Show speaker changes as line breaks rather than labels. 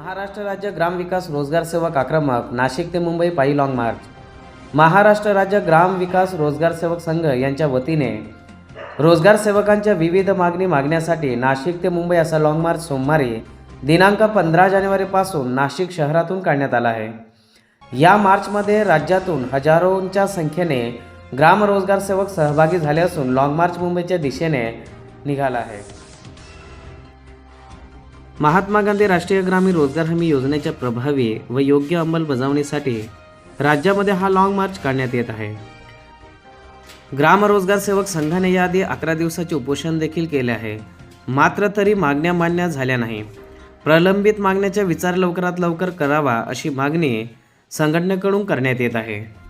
महाराष्ट्र राज्य ग्राम विकास रोजगार सेवक आक्रमक नाशिक ते मुंबई पायी लाँग मार्च महाराष्ट्र राज्य ग्राम विकास रोजगार सेवक संघ यांच्या वतीने रोजगार सेवकांच्या विविध मागणी मागण्यासाठी नाशिक ते मुंबई असा लाँग मार्च सोमवारी दिनांक पंधरा जानेवारीपासून नाशिक शहरातून काढण्यात आला आहे. या मार्चमध्ये राज्यातून हजारोंच्या संख्येने ग्राम रोजगार सेवक सहभागी झाले असून लाँग मार्च मुंबईच्या दिशेने निघाला आहे. महात्मा गांधी राष्ट्रीय ग्रामीण रोजगार हमी योजनेच्या प्रभावी व योग्य अंमलबजावणीसाठी राज्यामध्ये हा लाँग मार्च काढण्यात येत आहे. ग्राम रोजगार सेवक संघाने याआधी अकरा दिवसाचे उपोषण देखील केले आहे. मात्र तरी मागण्या मान्य झाल्या नाही. प्रलंबित मागण्याचा विचार लवकरात लवकर करावा अशी मागणी संघटनेकडून करण्यात येत आहे.